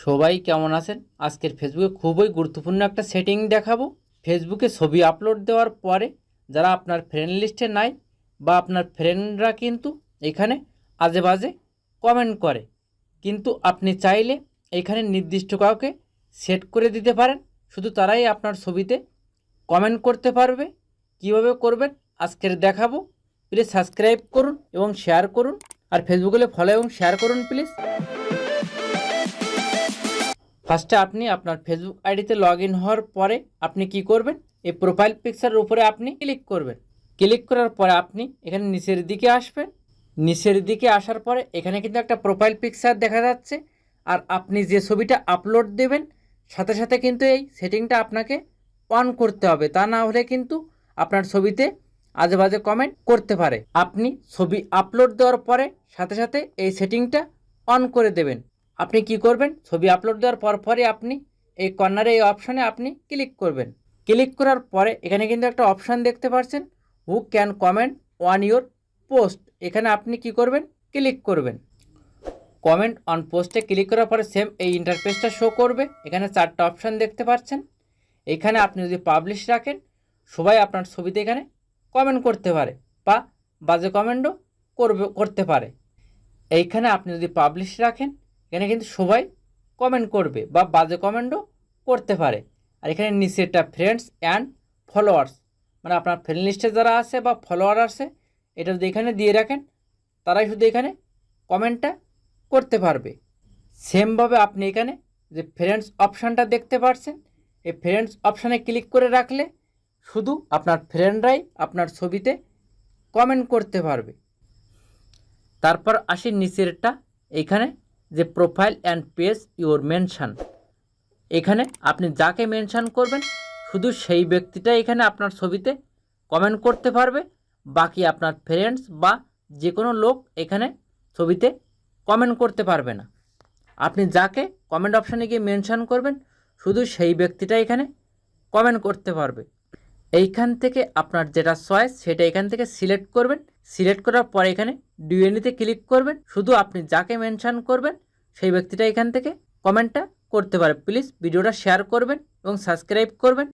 সবাই কেমন আছেন? আজকের ফেসবুকে খুবই গুরুত্বপূর্ণ একটা সেটিং দেখাবো। ফেসবুকে ছবি আপলোড দেওয়ার পরে যারা আপনার ফ্রেন্ড লিস্টে নাই বা আপনার ফ্রেন্ডরা কিন্তু এখানে আজে বাজে কমেন্ট করে। কিন্তু আপনি চাইলে এখানে নির্দিষ্ট কাউকে সেট করে দিতে পারেন। শুধু তারাই আপনার ছবিতে কমেন্ট করতে পারবে। কীভাবে করবেন আজকের দেখাবো। প্লিজ সাবস্ক্রাইব করুন এবং শেয়ার করুন। আর ফেসবুকে ফলো এবং শেয়ার করুন প্লিজ ফার্স্টে আপনি আপনার ফেসবুক আইডিতে লগ ইন হওয়ার পরে আপনি কি করবেন? এই প্রোফাইল পিকচারের উপরে আপনি ক্লিক করবেন। ক্লিক করার পরে আপনি এখানে নিচের দিকে আসবেন। নিচের দিকে আসার পরে এখানে কিন্তু একটা প্রোফাইল পিকচার দেখা যাচ্ছে। আর আপনি যে ছবিটা আপলোড দেবেন, সাথে সাথে কিন্তু এই সেটিংটা আপনাকে অন করতে হবে। তা না হলে কিন্তু আপনার ছবিতে আজে বাজে কমেন্ট করতে পারে। আপনি ছবি আপলোড দেওয়ার পরে সাথে সাথে এই সেটিংটা অন করে দেবেন। আপনি কি করবেন? ছবি আপলোড দেওয়ার পর পরে আপনি এই কর্নারে এই অপশানে আপনি ক্লিক করবেন। ক্লিক করার পরে এখানে কিন্তু একটা অপশান দেখতে পাচ্ছেন। Who can comment on your post এখানে আপনি কি করবেন? ক্লিক করবেন। কমেন্ট অন পোস্টে ক্লিক করার পরে সেম এই ইন্টারফেসটা শো করবে। এখানে চারটা অপশান দেখতে পাচ্ছেন। এখানে আপনি যদি পাবলিশ রাখেন, সবাই আপনার ছবিতে এখানে কমেন্ট করতে পারে বা বাজে কমেন্টও করবে, করতে পারে। এইখানে আপনি যদি পাবলিশ রাখেন এখানে কিন্তু সবাই কমেন্ট করবে বা বাজে কমেন্টও করতে পারে। আর এখানে নিচেরটা ফ্রেন্ডস অ্যান্ড ফলোয়ার্স মানে আপনার ফ্রেন্ড লিস্টে যারা আছে বা ফলোয়ার আছে, এটা যদি এখানে দিয়ে রাখেন, তারাই শুধু এখানে কমেন্টটা করতে পারবে। সেমভাবে আপনি এখানে যে ফ্রেন্ডস অপশানটা দেখতে পাচ্ছেন এই ফ্রেন্ডস অপশানে ক্লিক করে রাখলে শুধু আপনার ফ্রেন্ডরাই আপনার ছবিতে কমেন্ট করতে পারবে। তারপর আসি নিচেরটা, এখানে যে profile and page your mention এখানে আপনি যাকে মেনশান করবেন, শুধু সেই ব্যক্তিটা এখানে আপনার ছবিতে কমেন্ট করতে পারবে। বাকি আপনার ফ্রেন্ডস বা যে কোনো লোক এখানে ছবিতে কমেন্ট করতে পারবে না। আপনি যাকে কমেন্ট অপশানে গিয়ে মেনশান করবেন, শুধু সেই ব্যক্তিটা এখানে কমেন্ট করতে পারবে। এইখান থেকে আপনার যেটা চয়েস সেটা এখান থেকে সিলেক্ট করবেন। সিলেক্ট করার পর এখানে ডিএনএতে ক্লিক করবেন। শুধু আপনি যাকে মেনশান করবেন, সেই ব্যক্তিটা এখান থেকে কমেন্টটা করতে পারে। প্লিজ ভিডিওটা শেয়ার করবেন এবং সাবস্ক্রাইব করবেন।